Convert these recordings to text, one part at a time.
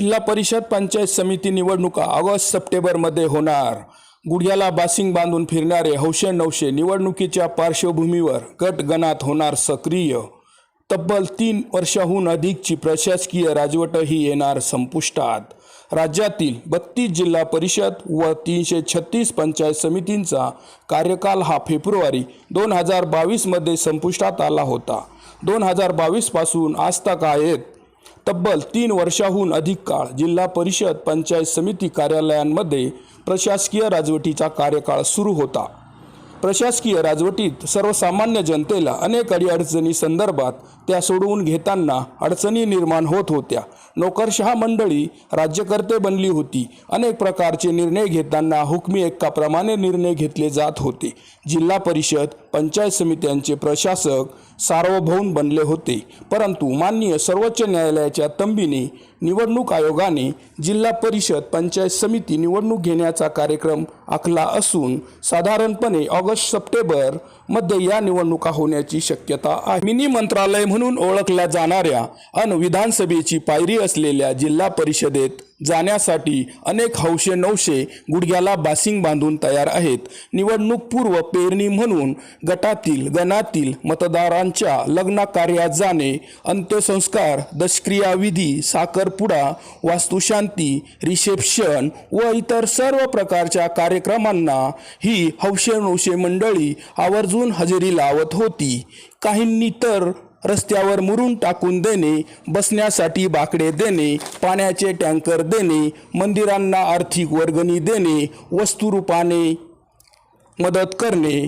जिल्हा परिषद पंचायत समिती निवडणुका ऑगस्ट सप्टेंबरमध्ये होणार. गुडघ्याला बासिंग बांधून फिरणारे हौशे नवशे निवडणुकीच्या पार्श्वभूमीवर गटगणात होणार सक्रिय. तब्बल तीन वर्षाहून अधिकची प्रशासकीय राजवटही येणार संपुष्टात. राज्यातील बत्तीस जिल्हा परिषद व तीनशे छत्तीस पंचायत समितींचा कार्यकाल हा फेब्रुवारी दोन हजार बावीसमध्ये संपुष्टात आला होता. दोन हजार बावीसपासून आजतागायत तब्बल तीन वर्षाहून अधिक काळ जिल्हा परिषद पंचायत समिती कार्यालयांमध्ये प्रशासकीय राजवटीचा कार्यकाळ सुरू होता. प्रशासकीय राजवटीत सर्वसामान्य जनतेला अनेक अडीअडचणी संदर्भात त्या सोडवून घेताना अडचणी निर्माण होत होत्या. नोकरशहा मंडळी राज्यकर्ते बनली होती. अनेक प्रकारचे निर्णय घेताना हुकमी एक्काप्रमाणे निर्णय घेतले जात होते. जिल्हा परिषद पंचायत समित्यांचे प्रशासक सार्वभौम बनले होते. परंतु माननीय सर्वोच्च न्यायालयाच्या तंबीने निवडणूक आयोगाने जिल्हा परिषद पंचायत समिती निवडणूक घेण्याचा कार्यक्रम आखला असून साधारणपणे ऑगस्ट सप्टेंबरमध्ये या निवडणुका होण्याची शक्यता आहे. मिनी मंत्रालय म्हणून ओळखल्या जाणाऱ्या अन विधानसभेची पायरी असलेल्या जिल्हा परिषदेत जाण्यासाठी अनेक हौशे नवशे गुडघ्याला बासिंग बांधून तयार आहेत. निवडणूक पूर्व पेरणी म्हणून गटातील गणातील मतदारांच्या लग्न कार्यात जाणे अंत्यसंस्कार दशक्रियाविधी साखरपुडा वास्तुशांती रिसेप्शन व इतर सर्व प्रकारच्या कार्यक्रमांना ही हौशे नवशे मंडळी आवर्जून हजेरी लावत होती. काहींनी तर रस्त्यावर मुरून टाकून देणे बसण्यासाठी बाकडे देणे पाण्याचे टँकर देणे मंदिरांना आर्थिक वर्गणी देणे वस्तुरूपाने मदत करणे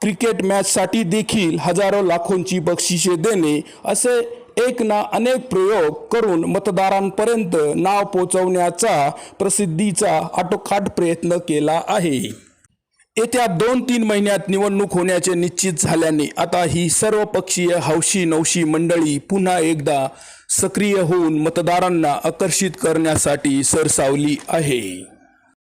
क्रिकेट मॅचसाठी देखील हजारो लाखोंची बक्षिसे देणे असे एक ना अनेक प्रयोग करून मतदारांपर्यंत नाव पोचवण्याचा प्रसिद्धीचा आटोकाट प्रयत्न केला आहे. येत्या दोन तीन महिन्यात निवडणूक होण्याचे निश्चित झाल्याने आता ही सर्वपक्षीय हौशी नवशी मंडळी पुन्हा एकदा सक्रिय होऊन मतदारांना आकर्षित करण्यासाठी सरसावली आहे.